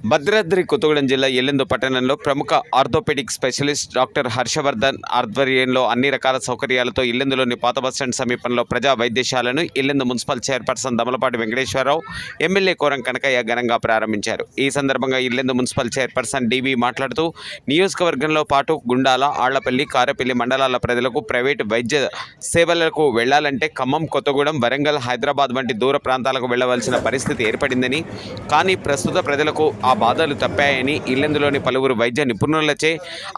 భద్రాద్రి కొత్తగూడెం జిల్లా ఎల్లెందు పట్టణంలో ప్రముఖ ఆర్థోపెడిక్ స్పెషలిస్ట్ డాక్టర్ హర్షవర్ధన్ ఆధ్వర్యంలో అన్ని రకాల సౌకర్యాలతో ఇల్లెందులోని పాత బస్టాండ్ సమీపంలో ప్రజా వైద్యశాలను Illendu municipal chairperson Damalapati Venkateswara Rao MLA Koram Kanakaiah ఘనంగా ప్రారంభించారు. ఈ సందర్భంగా ఇల్లెందు మున్సిపల్ చైర్పర్సన్ డివి మాట్లాడుతూ నియోజకవర్గంలో పాటు గుండాల ఆళ్ళపల్లి కారపల్లి మండలాల ప్రజలకు ప్రైవేటు వైద్య సేవలకు వెళ్ళాలంటే ఖమ్మం కొత్తగూడెం వరంగల్ హైదరాబాద్ వంటి దూర ప్రాంతాలకు వెళ్ళవలసిన పరిస్థితి ఏర్పడిందని కానీ ప్రస్తుత ప్రజలకు ఆ బాధలు తప్పాయని ఇల్లెందులోని పలువురు వైద్య నిపుణులచే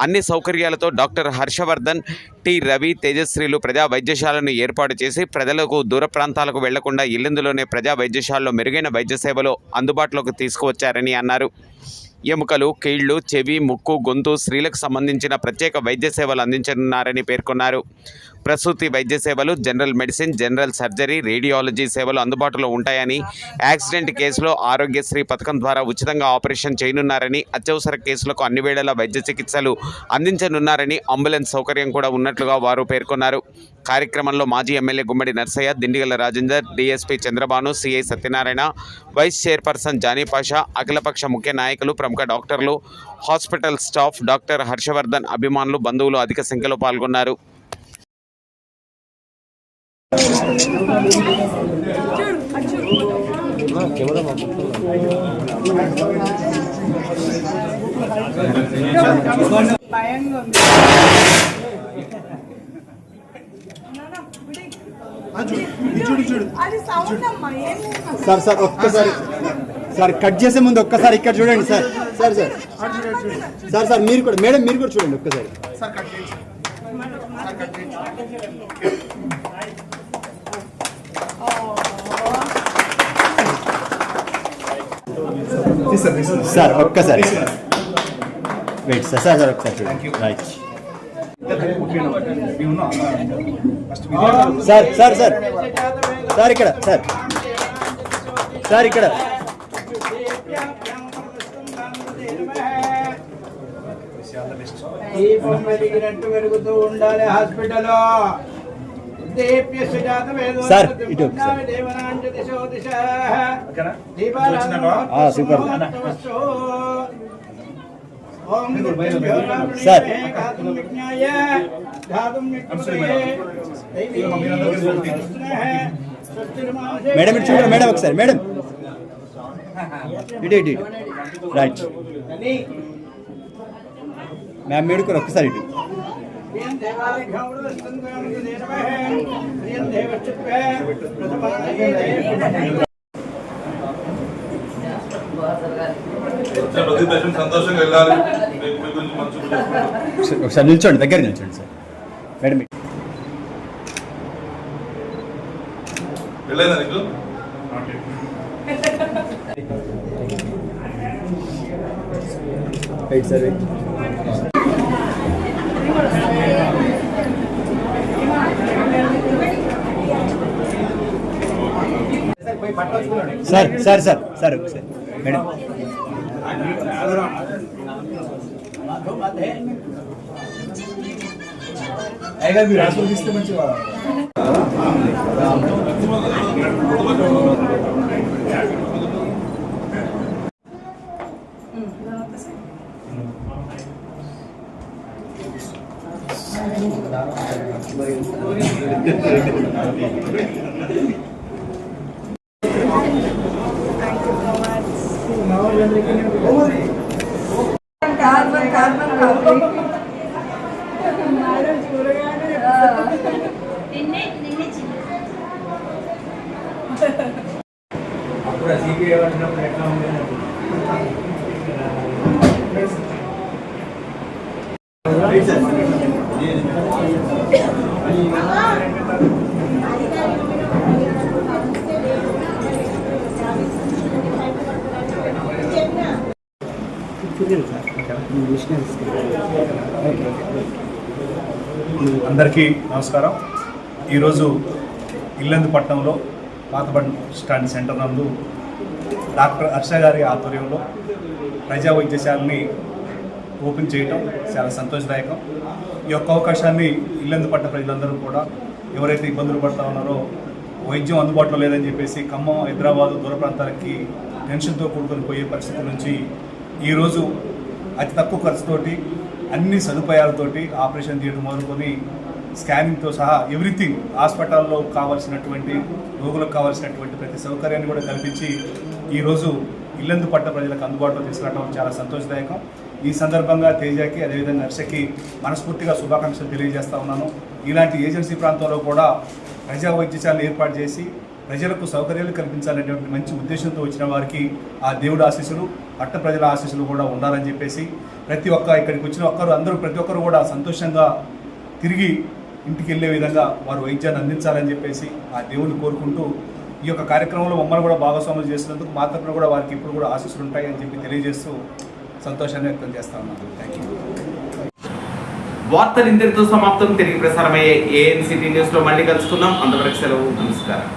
అన్ని సౌకర్యాలతో డాక్టర్ హర్షవర్ధన్ టి రవి తేజశ్రీలు ప్రజా వైద్యశాలను ఏర్పాటు చేసి ప్రజలకు దూర ప్రాంతాలకు వెళ్ళకుండా ఇల్లెందులోనే ప్రజా వైద్యశాలలో మెరుగైన వైద్య సేవలు అందుబాటులోకి తీసుకువచ్చారని అన్నారు. ఎముకలు కీళ్ళు చెవి ముక్కు గొంతు స్త్రీలకు సంబంధించిన ప్రత్యేక వైద్య సేవలు అందించనున్నారని పేర్కొన్నారు. ప్రసూతి వైద్య సేవలు general medicine general surgery radiology సేవలు అందుబాటులో ఉంటాయని యాక్సిడెంట్ కేసులో ఆరోగ్యశ్రీ పథకం ద్వారా ఉచితంగా ఆపరేషన్ చేయనున్నారని అత్యవసర కేసులకు అన్ని వేళల వైద్య చికిత్సలు అందించనున్నారని అంబులెన్స్ సౌకర్యం కూడా ఉన్నట్లుగా వారు పేర్కొన్నారు. కార్యక్రమంలో మాజీ MLA Gummadi Narsaiah Dindigala Rajender DSP Chandrabhanu CI Satyanarayana vice chairperson Jani Pasha అఖిలపక్ష ముఖ్య నాయకులు ప్రముఖ డాక్టర్లు హాస్పిటల్ స్టాఫ్ డాక్టర్ హర్షవర్ధన్ అభిమానులు బంధువులు అధిక సంఖ్యలో పాల్గొన్నారు. భయంగా ఉంది సార్ సార్ ఒక్కసారి. సార్ కట్ చేసే ముందు ఒక్కసారి ఇక్కడ చూడండి sir. Sir sir. Sir sir మీరు కూడా మేడం మీరు కూడా చూడండి ఒక్కసారి. సార్ ఒక్కసారి. వెయిట్ సార్ సార్ సార్ ఒకసారి right sir sir sir. Sir ఇక్కడ సార్. సార్ ఇక్కడ. దీపం వెలిగినట్టు వెలుగుతూ ఉండాలి హాస్పిటల్ సార్, ఇటు సూపర్. సార్. మేడం. ఇటు చూడండి మేడం ఒకసారి. మేడం. ఇటు ఇటు ఇటు. రైట్ మ్యామ్ మీరు కూడా ఒక్కసారి ఇటు. ప్రతి పేషెంట్ సంతోషంగా వెళ్ళాలి మీ గురించి. ఒకసారి నిల్చోండి దగ్గర నిల్చోండి సార్. మేడం వెళ్ళేదా నీకు? Right sir sir sir sir sir ఒకసారి madam carbon carbon carbon madam చూడగానే నిన్నే నిన్నే చిన్న అందరికీ నమస్కారం. ఈరోజు ఇల్లందు పట్టణంలో పాత బస్ స్టాండ్ సెంటర్ నందు డాక్టర్ హర్ష గారి ఆధ్వర్యంలో ప్రజా వైద్యశాలని ఓపెన్ చేయడం చాలా సంతోషదాయకం. ఈ యొక్క అవకాశాన్ని ఇల్లందు పట్ట ప్రజలందరూ కూడా ఎవరైతే ఇబ్బందులు పడుతూ ఉన్నారో వైద్యం అందుబాటులో లేదని చెప్పేసి ఖమ్మం హైదరాబాదు దూర ప్రాంతాలకి టెన్షన్తో కూడుకొని పోయే పరిస్థితి నుంచి ఈరోజు అతి తక్కువ ఖర్చుతోటి అన్ని సదుపాయాలతోటి ఆపరేషన్ థియేటర్ మొదలుకొని స్కానింగ్తో సహా ఎవ్రీథింగ్ హాస్పిటల్లో కావాల్సినటువంటి రోగులకు కావాల్సినటువంటి ప్రతి సౌకర్యాన్ని కూడా కల్పించి ఈరోజు ఇల్లందు పట్ట ప్రజలకు అందుబాటులో తీసుకురావడం చాలా సంతోషదాయకం. ఈ సందర్భంగా తేజకి అదేవిధంగా హర్షకి మనస్ఫూర్తిగా శుభాకాంక్షలు తెలియజేస్తా ఉన్నాను. ఇలాంటి ఏజెన్సీ ప్రాంతంలో కూడా ప్రజా వైద్యశాలను ఏర్పాటు చేసి ప్రజలకు సౌకర్యాలు కల్పించాలనేటువంటి మంచి ఉద్దేశంతో వచ్చిన వారికి ఆ దేవుడు ఆశీస్సులు. పట్ట ప్రజల ఆశీస్సులు కూడా ఉండాలని చెప్పేసి ప్రతి ఒక్క ఇక్కడికి వచ్చిన ఒక్కరు అందరూ ప్రతి ఒక్కరు కూడా సంతోషంగా తిరిగి ఇంటికి వెళ్ళే విధంగా వారు వైద్యాన్ని అందించాలని చెప్పేసి ఆ దేవుని కోరుకుంటూ ఈ యొక్క కార్యక్రమంలో మమ్మల్ని కూడా భాగస్వాములు చేసినందుకు మా కూడా వారికి ఇప్పుడు కూడా ఆశీస్సులు ఉంటాయి అని చెప్పి తెలియజేస్తూ సంతోషాన్ని వ్యక్తం చేస్తా ఉన్నాను థ్యాంక్ యూ వార్తలు ఇంతటితో సమాప్తం. తిరిగి ప్రసారమయ్యే ఏఎన్సిటీ న్యూస్లో మళ్ళీ కలుసుకుందాం. అంతవరకు సెలవు. నమస్కారం.